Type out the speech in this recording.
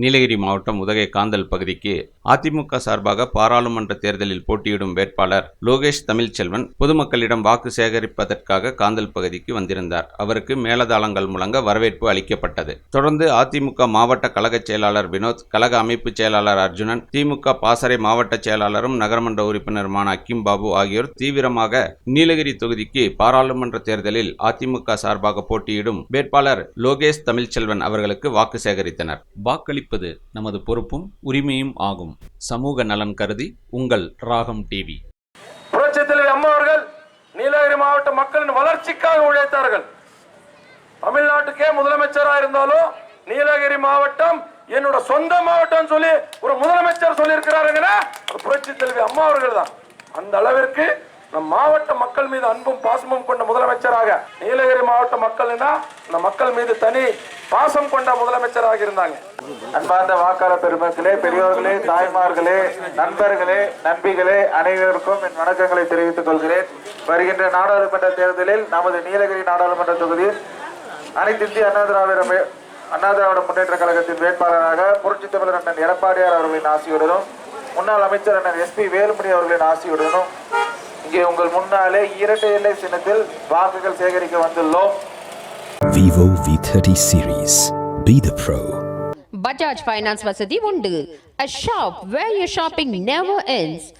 நீலகிரி மாவட்டம் உதகை காந்தல் பகுதிக்கு அதிமுக சார்பாக பாராளுமன்ற தேர்தலில் போட்டியிடும் வேட்பாளர் லோகேஷ் தமிழ்ச்செல்வன் பொதுமக்களிடம் வாக்கு சேகரிப்பதற்காக காந்தல் பகுதிக்கு வந்திருந்தார். அவருக்கு மேலதாளங்கள் முழங்க வரவேற்பு அளிக்கப்பட்டது. தொடர்ந்து அதிமுக மாவட்ட கழக செயலாளர் வினோத் கழக அமைப்பு செயலாளர் அர்ஜுனன் திமுக பாசறை மாவட்ட செயலாளரும் நகரமன்ற உறுப்பினருமான அக்கிம் பாபு ஆகியோர் தீவிரமாக நீலகிரி தொகுதிக்கு பாராளுமன்ற தேர்தலில் அதிமுக சார்பாக போட்டியிடும் வேட்பாளர் லோகேஷ் தமிழ்ச்செல்வன் அவர்களுக்கு வாக்கு சேகரித்தனர். வாக்களிப்பு வாக்களிப்பது நமது பொறுப்பும் உரிமையும் ஆகும். சமூக நலன் கருதி உங்கள் ராகம் டிவி புரட்சி தலைவி அம்மா அவர்கள் நீலகிரி மாவட்ட மக்களின் வளர்ச்சிக்காக உழைத்தார்கள். தமிழ்நாட்டுக்கே முதலமைச்சரா இருந்தாலும் நீலகிரி மாவட்டம் என்னோட சொந்த மாவட்டம் சொல்லி ஒரு முதலமைச்சர் சொல்லியிருக்கிறாருங்கன்னா அது புரட்சி தலைவி அம்மா அவர்கள் தான். அந்த அளவிற்கு நம் மாவட்ட மக்கள் மீது அன்பும் பாசமும் கொண்ட முதலமைச்சராக நீலகிரி மாவட்ட மக்கள்னா நம் மக்கள் மீது தனி பாசம் கொண்ட முதலமைச்சராக இருந்தாங்க அன்பார்ந்த வாக்காளர் பெருமக்களே பெரியோர்களே தாய்மார்களே நண்பர்களே நண்பிகளே அனைவருக்கும் என் வணக்கங்களை தெரிவித்துக் கொள்கிறேன். வருகின்ற நாடாளுமன்ற தேர்தலில் நமது நீலகிரி நாடாளுமன்ற தொகுதியில் அனைத்து இந்திய அண்ணா திராவிட அண்ணா திராவிட முன்னேற்ற கழகத்தின் வேட்பாளராக புரட்சி தமிழர் அண்ணன் எடப்பாடியார் அவர்களின் ஆசியுடனும் முன்னாள் அமைச்சர் அண்ணன் எஸ்பி வேலுமணி அவர்களின் ஆசியுடனும் இங்கே உங்கள் முன்னாலே இரட்டை எல்லை சின்னத்தில் வாக்குகள் சேகரிக்க வந்துள்ளோம். vivo v30 series. Be the pro. Bajaj Finance Vasadi Wundu, a shop where your shopping never ends.